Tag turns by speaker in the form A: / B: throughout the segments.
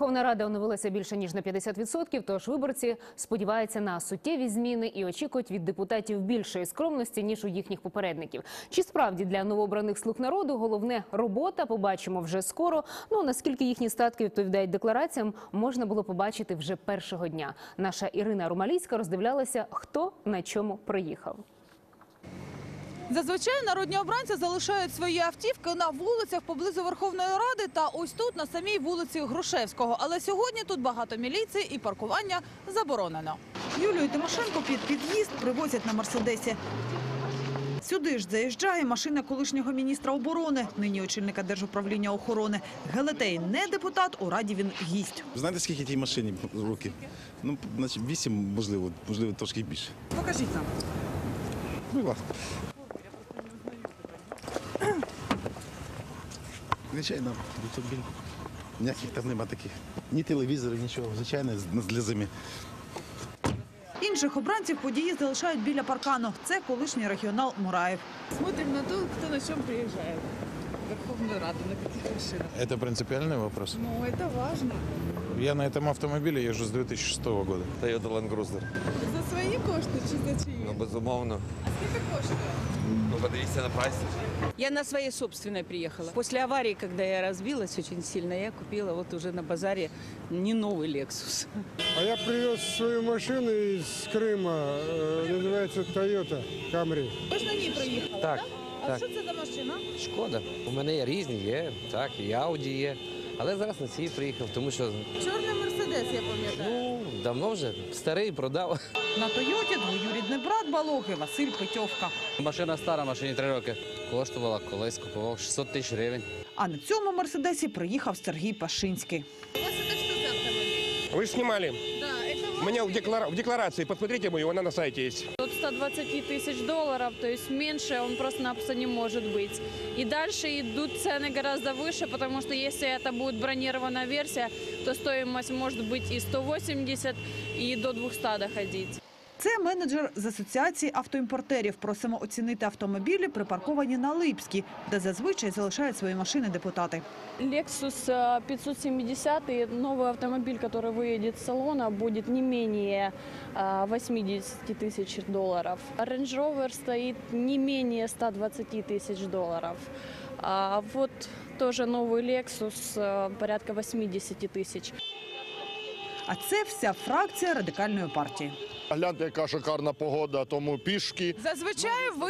A: Верховна Рада оновилася більше ніж на 50%, тож виборці сподіваються на суттєві зміни і очікують від депутатів більшої скромності ніж у їхніх попередників. Чи справді для новообраних слуг народу головне робота? Побачимо вже скоро. Ну наскільки їхні статки відповідають деклараціям, можна було побачити вже першого дня. Наша Ірина Румаліцька роздивлялася, хто на чому проїхав.
B: Зазвичай народні обранці залишають свої автівки на вулицях поблизу Верховної Ради та ось тут на самій вулиці Грушевського. Але сьогодні тут багато міліції і паркування заборонено. Юлію Тимошенко під під'їзд привозять на Мерседесі. Сюди ж заїжджає машина колишнього міністра оборони, нині очільника держуправління охорони. Гелетей не депутат, у раді він гість.
C: Знаєте, скільки тій машині в руки? Ну, значить, вісім, можливо, можливо, трошки більше.
B: Покажіть нам.
C: Будь ласка. Звичайно, автомобіль. Ніяких там нема таких. Ні телевізорів, нічого. Звичайно, для зими.
B: Інших обранців події залишають біля паркану. Це колишній регіонал Мураєв.
D: Смотрим на то, хто на чому приезжает. В Верховную Раду, на каких машинах.
E: Это принципиальный вопрос.
D: Ну, это важно.
E: Я на этом автомобиле езжу с 2006 года.
F: Toyota Land Cruiser.
D: За свої кошти чи за чиї?
F: Ну, безумовно.
D: Скільки коштує?
F: Ну, подивіться на прайс.
G: Я на своей собственной приехала. После аварии, когда я разбилась очень сильно, я купила вот уже на базаре не новый Lexus.
H: А я привез свою машину из Крыма, э, называется Toyota Camry.
B: Ви ж на ній приїхали,
I: Так,
B: А
I: так.
B: що це за машина?
I: Шкода. У мене є різні, є, так, і Ауді є. Але зараз на цій приїхав, тому що
B: Чорний мерседес, я пам'ятаю.
I: ну, давно вже старий продав.
B: На Тойоті двоюрідний брат Балоги Василь Петьовка.
I: Машина стара, машині три роки. Коштувала колись, купував 600 тисяч гривень.
B: А на цьому мерседесі приїхав Сергій Пашинський.
J: Вы же снимали.
D: Да, это
J: У меня в, деклара- в декларации, посмотрите мою, она на сайте есть.
K: От 120 тысяч долларов, то есть меньше он просто-напросто не может быть. И дальше идут цены гораздо выше, потому что если это будет бронированная версия, то стоимость может быть и 180, и до 200 доходить.
B: Це менеджер з асоціації автоімпортерів. Просимо оцінити автомобілі, припарковані на Липській, де зазвичай залишають свої машини депутати.
K: Lexus э, 570, новый автомобиль, который выедет с салона, будет не менее э, 80 тысяч долларов. Range Rover стоит не менее 120 тысяч долларов. А вот тоже новый Lexus э, порядка 80 тысяч.
B: А це вся фракція радикальної партії.
L: Гляньте, яка шикарна погода, тому пішки.
B: Зазвичай ви,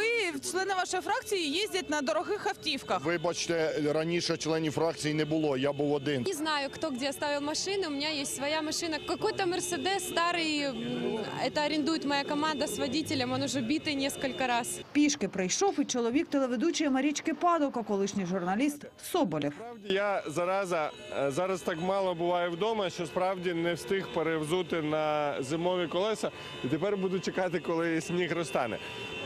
B: члени вашої фракції, їздять на дорогих автівках.
L: Вибачте, раніше членів фракції не було, я був один.
K: Не знаю, кто где оставил машину. У меня есть своя машина. Какой-то Мерседес старый. м, Это арендует моя команда с водителем. Он уже битый несколько раз.
B: Пішки прийшов і чоловік телеведучої Марічки Падока, колишній журналіст Соболєв.
J: Справді я зараза е, зараз так мало буваю вдома, що справді не встиг перевзути на зимові колеса, і тепер буду чекати, коли сніг розтане.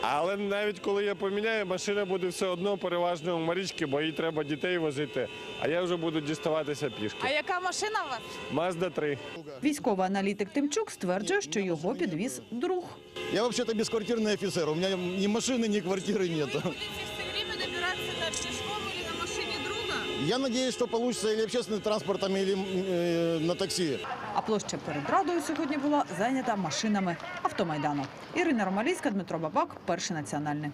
J: Але навіть коли я поміняю, машина буде все одно переважно у Марічки, бо їй треба дітей возити. А я вже буду діставатися пішки.
B: А яка машина у вас?
J: Мазда 3.
B: Військовий аналітик Тимчук стверджує, що його підвіз друг.
L: Я взагалі безквартирний офіцер, у мене ні машини, ні квартири немає.
B: все время добираться на пешком или на друга?
L: Я надіюсь, що вийде і общественним транспортом, і е, на таксі.
B: А площа перед Радою сьогодні була зайнята машинами автомайдану. Ірина Ромалійська, Дмитро Бабак, Перший національний.